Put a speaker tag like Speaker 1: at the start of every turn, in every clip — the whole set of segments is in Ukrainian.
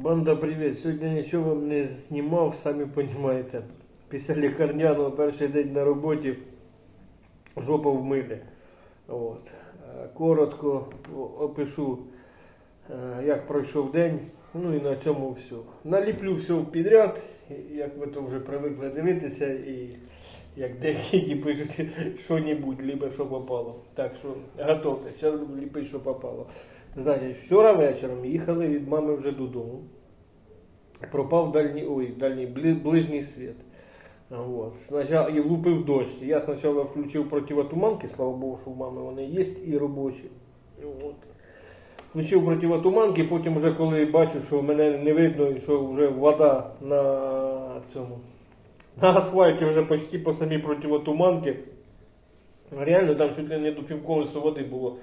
Speaker 1: Банда, привіт. Сьогодні нічого вам не знімав, самі розумієте. Після лікарняного перший день на роботі жопа в. От. Е, Коротко опишу, е, як пройшов день. Ну і на цьому все. Наліплю все в підряд, як ви то вже привикли дивитися, і як деякі пишуть що-небудь, либо що попало. Так що готовтесь, зараз буду ліпити, що попало. Значить, вчора вечором їхали від мами вже додому. Пропав дальній, ой, дальній бли- ближній світ. Вот. Сначала, і влупив дощ. Я спочатку включив противотуманки, слава Богу, що в мами вони є і робочі. От. Включив противотуманки, потім вже коли бачу, що мене не видно і що вже вода на цьому. На асфальті вже почти по самій противотуманки. Реально там чуть ли не до півколеса води було.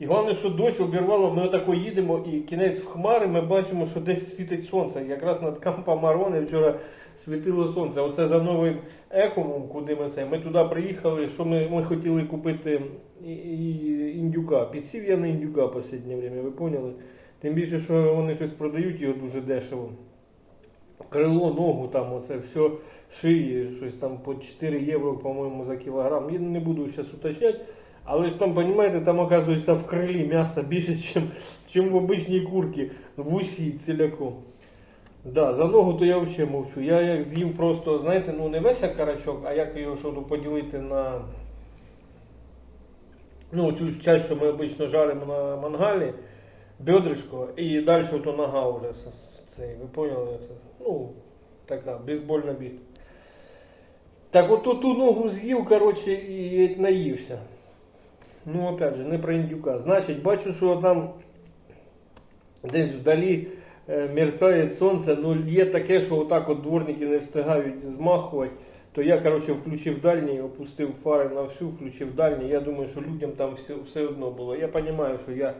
Speaker 1: І головне, що дощ обірвало, ми отако їдемо і кінець в хмари, ми бачимо, що десь світить сонце. Якраз над Кампа Марони вчора світило сонце. Оце за новим екомом, куди ми це. Ми туди приїхали, що ми, ми хотіли купити індюка. Підсів я на індюка в останнє время, ви поняли? Тим більше, що вони щось продають його дуже дешево. Крило, ногу, там оце все, шиї, щось там по 4 євро, по-моєму, за кілограм. Я не буду зараз уточняти. Але ж там, розумієте, там оказується в крилі м'яса більше, ніж, ніж в обичній курці, в усі ціляком. Да, за ногу то я взагалі мовчу. Я як з'їв просто, знаєте, ну не весь карачок, а як його що поділити на ну, цю часть, що ми обично жаримо на мангалі, бедришко, і далі то нога вже цей, ви поняли? Це, ну, така, бейсбольна біт. Так от ту ногу з'їв, коротше, і наївся. Ну, опять же, не про індюка. Значить, бачу, що там десь вдалі е, мерцає сонце, ну є таке, що отак от дворники не встигають змахувати. То я, коротше, включив дальній, опустив фари на всю, включив дальній. Я думаю, що людям там все, все одно було. Я розумію, що я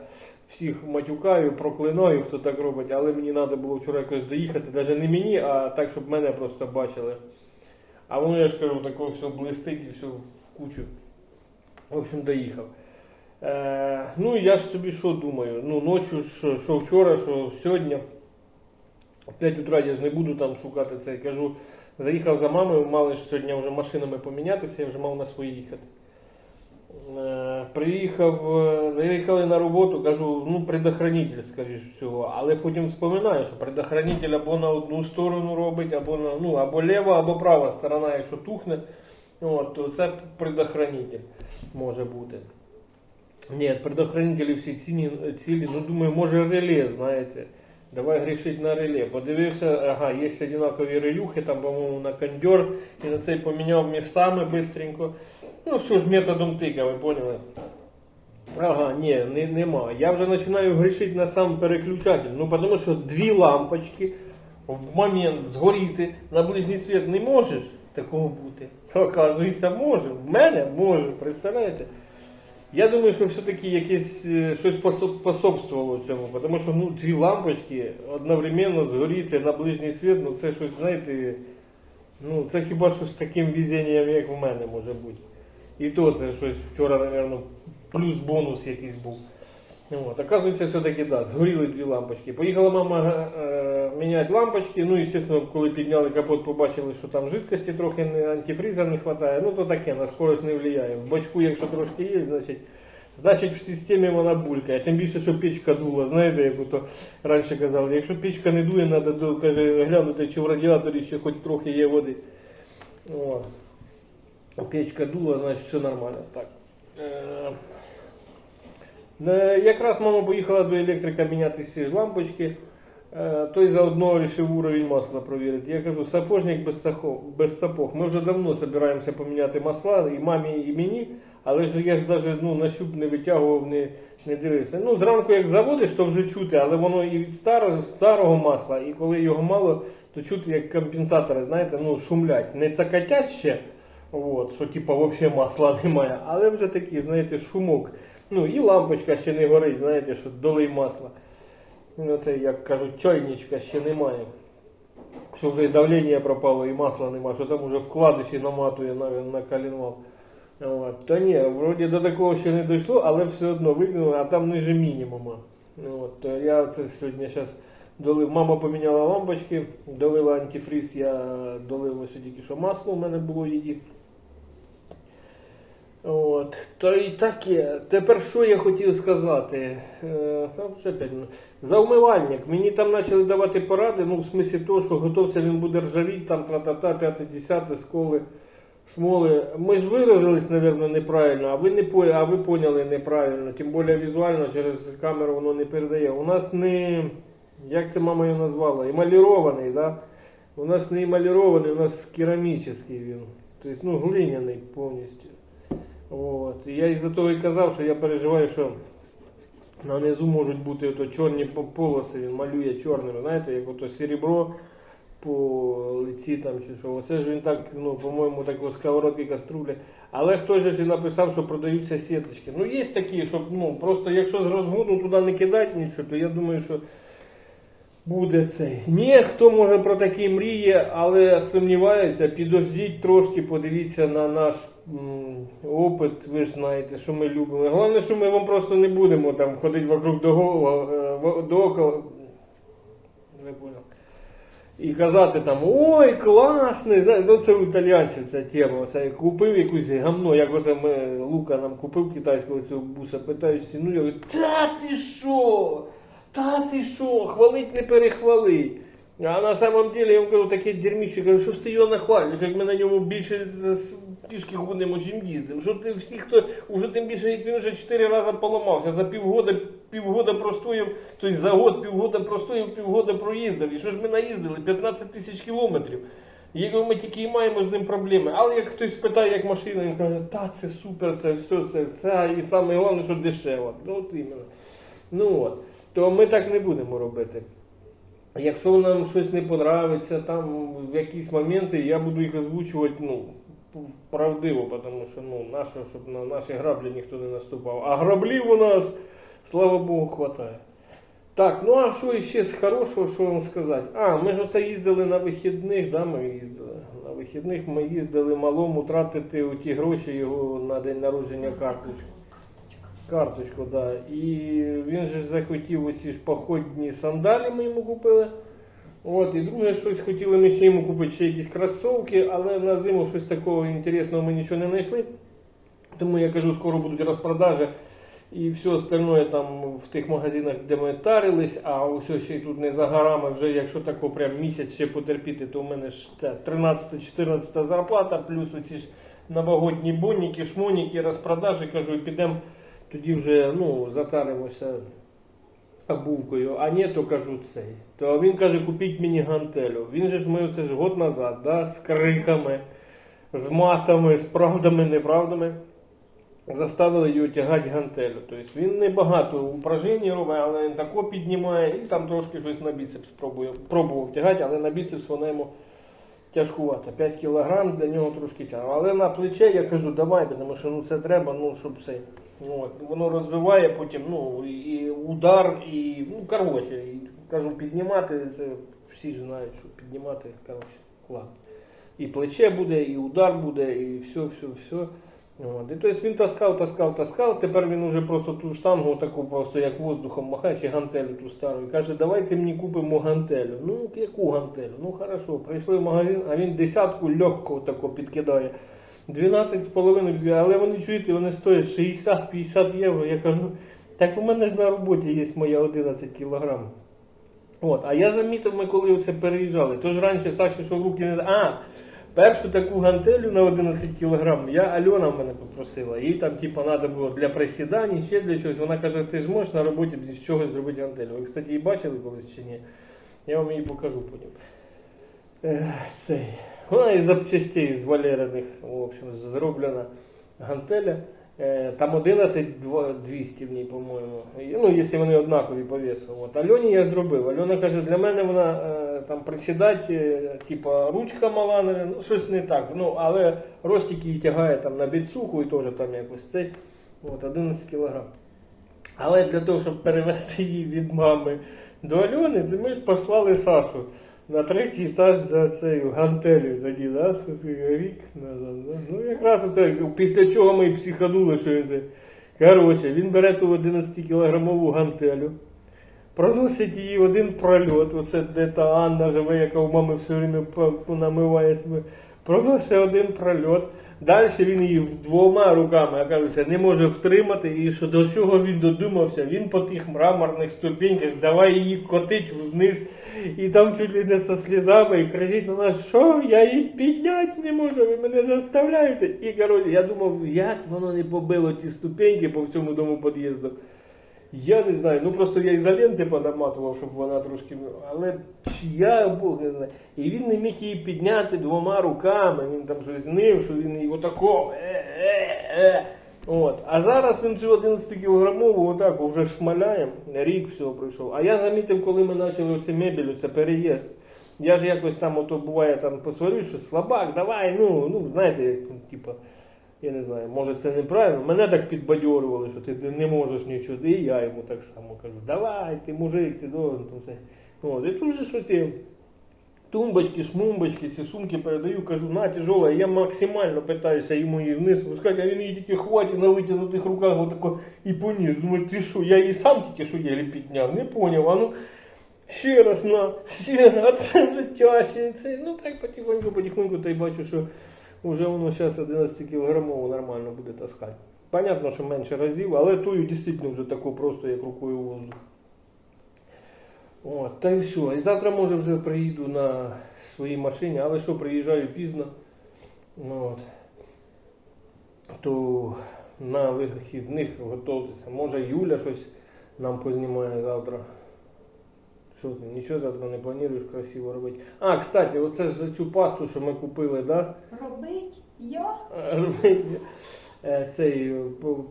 Speaker 1: всіх матюкаю, проклинаю, хто так робить, але мені треба було вчора якось доїхати, навіть не мені, а так, щоб мене просто бачили. А воно, я ж кажу, такого все блистить і все в кучу. В общем, доїхав. Е, ну, я ж собі що думаю? Ну, ночі, що, що вчора, що сьогодні. В 5 утра я ж не буду там шукати це. Кажу, заїхав за мамою, мали ж сьогодні вже машинами помінятися, я вже мав на свої їхати. Е, приїхав, приїхали на роботу, кажу, ну, предохранитель, скоріш всього. Але потім вспоминаю, що предохранитель або на одну сторону робить, або на, ну, або ліва, або права сторона, якщо тухне, от, то це предохранитель може бути. Ні, предохранителі всі ціні, цілі, ну думаю, може реле, знаєте. Давай грішить на реле. Подивився, ага, є одинакові релюхи, там, по-моєму, на кондьор, і на цей поміняв містами бистренько. Ну, все ж методом тика, ви поняли? Ага, ні, не, нема. Я вже починаю грішити на сам переключатель. Ну, тому що дві лампочки в момент згоріти на ближній світ не можеш такого бути. Оказується, може. В мене може, представляєте? Я думаю, що все-таки якесь е, щось пособ- пособствувало цьому, тому що ну, дві лампочки одновременно згоріти на ближній світ, ну це щось, знаєте, ну це хіба що з таким везінням, як в мене може бути. І то це щось вчора, мабуть, плюс бонус якийсь був. От, оказується, все-таки да, згоріли дві лампочки. Поїхала мама е, міняти лампочки. Ну, звісно, коли підняли капот, побачили, що там жидкості трохи не, антифриза не вистачає. Ну, то таке, на скорость не впливає. В бачку, якщо трошки є, значить, значить в системі вона булькає. Тим більше, що печка дула. Знаєте, як ото раніше казали, якщо печка не дує, треба каже, глянути, чи в радіаторі ще хоч трохи є води. О. Печка дула, значить все нормально. Так. Е, Е, Якраз мама поїхала до електрика міняти ці лампочки. Е, Той заодно вирішив уровень масла провірити. Я кажу, сапожник без, сахо, без сапог. Ми вже давно збираємося поміняти масла і мамі, і мені, але ж я ж навіть ну, на щуп не витягував, не, не дивився. Ну, зранку як заводиш, то вже чути, але воно і від старого, старого масла, і коли його мало, то чути, як компенсатори, знаєте, ну, шумлять. Не цакатять ще, от, що типа взагалі масла немає, але вже такий, знаєте, шумок. Ну і лампочка ще не горить, знаєте, що долий масла. Ну, це, як кажуть, чайничка ще немає. Що вже і давлення пропало, і масла немає, що там вже вкладиші наматує на, на коленвал. От. Та ні, вроді до такого ще не дійшло, але все одно викинули, а там ниже мінімума. От. Я це сьогодні зараз долив. Мама поміняла лампочки, долила антифриз, я долив ось тільки що масло у мене було її. От, то і таке. Тепер що я хотів сказати? Е, вже. За умивальник. Мені там почали давати поради, ну в смислі того, що готовся він буде ржавіть, там тра-та-та, п'яте, десяте, сколи, шмоли. Ми ж виразились, мабуть, неправильно, а ви не по- а ви поняли неправильно. Тим більше візуально через камеру воно не передає. У нас не, як це мама його назвала, емалірований, да? У нас не емалірований, у нас керамічний він. Тобто, ну, глиняний повністю. От. Я із-за того і казав, що я переживаю, що на низу можуть бути ото чорні полоси, він малює чорними, знаєте, як ото серебро по лиці там чи що. Оце ж він так, ну, по-моєму, так сковородки каструлі. Але хтось же ж і написав, що продаються сіточки. Ну, є такі, щоб ну, просто якщо з розгону туди не кидати нічого, то я думаю, що буде цей. Ні, хто може про такі мріє, але сумнівається, підождіть трошки, подивіться на наш опит. Ви ж знаєте, що ми любимо. Головне, що ми вам просто не будемо там ходити вокруг до голова, е, до около. І казати там, ой, класний, ну це у італійців ця тема. Оце купив якусь гамно, як оце ми Лука нам купив китайського цього буса, питаю ціну, я говорю, та ти що? Та ти що? Хвалить не перехвалить. А на самом деле я вам кажу, таке дерьміще, кажу, що ж ти його нахвалюєш, як ми на ньому більше пішки ходимо, чим їздимо. Що ти всі, хто уже тим більше, як він вже чотири рази поламався, за півгода, півгода простоїв, тобто за год півгода простоїв, півгода проїздив. І що ж ми наїздили? 15 тисяч кілометрів. І ми тільки і маємо з ним проблеми. Але як хтось питає, як машина, він каже, та це супер, це все, це, це, і саме головне, що дешево. Ну от іменно. Ну от. То ми так не будемо робити. Якщо нам щось не подобається, там в якісь моменти я буду їх озвучувати ну, правдиво, тому що ну, наше, щоб на наші граблі ніхто не наступав. А граблів у нас, слава Богу, хватає. Так, ну а що ще з хорошого, що вам сказати? А, ми ж оце їздили на вихідних, да, ми їздили. На вихідних ми їздили малому тратити ті гроші його на день народження карточку. Карточку, да. І він же захотів оці ж походні сандалі ми йому купили. От, і друге, щось хотіли ми ще йому купити ще якісь кросовки, але на зиму щось такого інтересного ми нічого не знайшли. Тому я кажу, скоро будуть розпродажі і все остальное там в тих магазинах, де ми тарились, а усе ще й тут не за горами, вже якщо тако прям місяць ще потерпіти, то у мене ж 13-14 зарплата, плюс оці ж новогодні бонніки, шмоніки, розпродажі, кажу, і підемо тоді вже ну, затаримося обувкою, а ні, то кажу цей. То він каже, купіть мені гантелю. Він же ж ми оце ж год назад, да, з криками, з матами, з правдами, неправдами. Заставили його тягати гантелю. Тобто він не багато упражнень робить, але він тако піднімає і там трошки щось на біцепс пробує, пробував тягати, але на біцепс воно йому тяжкувато. 5 кілограм для нього трошки тяжко. Але на плече я кажу, давай, тому що ну, це треба, ну, щоб це. Ну, от, воно розвиває потім ну, і удар, і ну, коротше, і, кажу, піднімати, це всі ж знають, що піднімати, коротше, клад. І плече буде, і удар буде, і все, все, все. От. І тобто він таскав, таскав, таскав. Тепер він уже просто ту штангу таку просто як воздухом махає, чи гантелю ту стару. І каже, давайте мені купимо гантелю. Ну, яку гантелю? Ну хорошо, прийшли в магазин, а він десятку легко тако підкидає. 12,5, але вони чуєте, вони стоять 60-50 євро. Я кажу, так у мене ж на роботі є моя 11 кілограм. От, а я замітив, ми коли оце переїжджали. Тож раніше Саші, що руки не. А, першу таку гантелю на 11 кг я Альона мене попросила. Їй там, типу, треба було для присідань, ще для чогось. Вона каже, ти ж можеш на роботі з чогось зробити гантелю. Ви, кстати, її бачили колись чи ні? Я вам її покажу потім. Цей. Вона із запчастей з Валериних, в общем, зроблена гантеля. Е, Там 11 200 в ній, по-моєму. Ну, якщо вони однакові по весу. От. Альоні я зробив. Альона каже, для мене вона е, там присідати, е, типа ручка мала, ну, щось не так. Ну, але ростик її тягає там на біцуху і теж там якось цей. От, 11 кілограм. Але для того, щоб перевезти її від мами до Альони, то ми ж послали Сашу на третій етаж за цією гантелью тоді, да? рік назад. Да? Ну якраз оце, після чого ми і психанули, що він це. Коротше, він бере ту 11 кілограмову гантелю, Проносить її один прольот. Оце де та Анна живе, яка у мами все время намиває. Проносить один прольот. Далі він її двома руками, я кажу, не може втримати. І що до чого він додумався, він по тих мраморних ступеньках давай її котить вниз. І там чуть ли не со слізами і кричить на нас, що я її підняти не можу, ви мене заставляєте. І коротше, я думав, як воно не побило ті ступеньки по всьому дому під'їзду. Я не знаю, ну просто я ізоленти понаматував, щоб вона трошки. Але я Бог не знаю. І він не міг її підняти двома руками. Він там щось нив, що він її отако. Е, е, е. От. А зараз він цю 11 кілограмову отак вже шмаляє, рік всього пройшов. А я замітив, коли ми почали оце мебель, це переїзд. Я ж якось там, ото буває, там посварю, що слабак, давай, ну, ну, знаєте, типа, я не знаю, може це неправильно. Мене так підбадьорювали, що ти не можеш нічого. І я йому так само кажу, давай, ти мужик, ти должен. Там, все. От. І тут же що ці тумбочки, шмумбочки, ці сумки передаю, кажу, на тяжола, я максимально питаюся йому її вниз пускати, а він її тільки хватить на витягнутих руках отако і поніс. Думаю, ти що, я її сам тільки що єлі підняв, не поняв, а ну. Ще раз на, ще а це вже тяжче. Це, ну так потихоньку, потихоньку, та й бачу, що вже воно зараз 11 кілограмово нормально буде таскати. Понятно, що менше разів, але тую дійсно вже таку просто, як рукою воздух. От, та й все. І завтра, може, вже приїду на своїй машині, але що, приїжджаю пізно. От. То на вихідних готуватися. Може Юля щось нам познімає завтра. Що ти, нічого завтра не плануєш красиво робити? А, кстати, оце ж за цю пасту, що ми купили, да?
Speaker 2: Робить я?
Speaker 1: Е, Цей, е,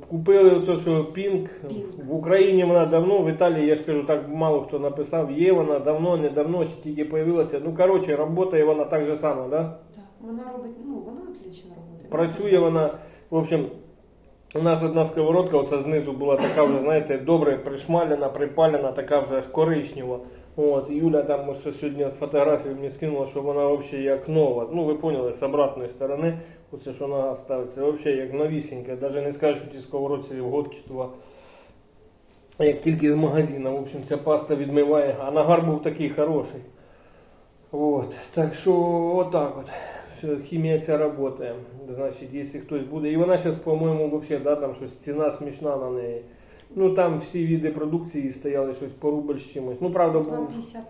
Speaker 1: купили оце, що Пінк. В Україні вона давно, в Італії, я ж кажу, так мало хто написав, є вона давно, недавно, чи тільки появилася. Ну, коротше, працює вона так же само, да?
Speaker 2: Так. Вона робить, ну вона отлично робить.
Speaker 1: Працює вона, в общем, у нас одна сковородка, оце знизу була така вже, знаєте, добре пришмалена, припалена, така вже коричнева. От, Юля там ось сьогодні фотографію мені скинула, що вона взагалі як нова. Ну, ви поняли, з обратної сторони, оце що вона ставиться, взагалі як новісінька. Навіть не скажу, що ті сковородці в год чи два. Як тільки з магазину. В общем, ця паста відмиває, а нагар був такий хороший. Вот. Так що отак от. Все, хімія ця працює. Значить, якщо хтось буде. І вона зараз, по-моєму, вообще, да, там щось ціна смішна на неї. Ну там всі види продукції стояли щось по рубль з чимось. Ну, правда, був
Speaker 2: 2,50,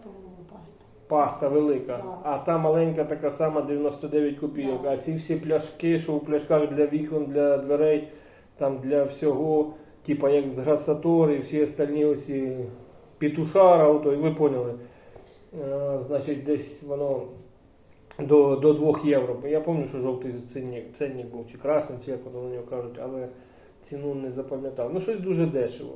Speaker 2: по-моєму, паста.
Speaker 1: паста велика,
Speaker 2: Да.
Speaker 1: а та маленька така сама 99 копійок.
Speaker 2: Да.
Speaker 1: А ці всі пляшки, що у пляшках для вікон, для дверей, там для всього, типа як з Грасатор і всі остальні оці петушара, ото, і ви поняли. Е, значить, десь воно до, до 2 євро. Я пам'ятаю, що жовтий цінник, цінник був, чи красний, чи як воно на нього кажуть, але ціну не запам'ятав. Ну, щось дуже дешево.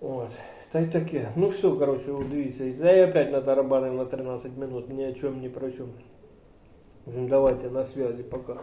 Speaker 1: От. Та й таке. Ну все, коротше, от дивіться. Я опять натарабанив на 13 минут. Ни о чем, ни про чем. Давайте на связи, пока.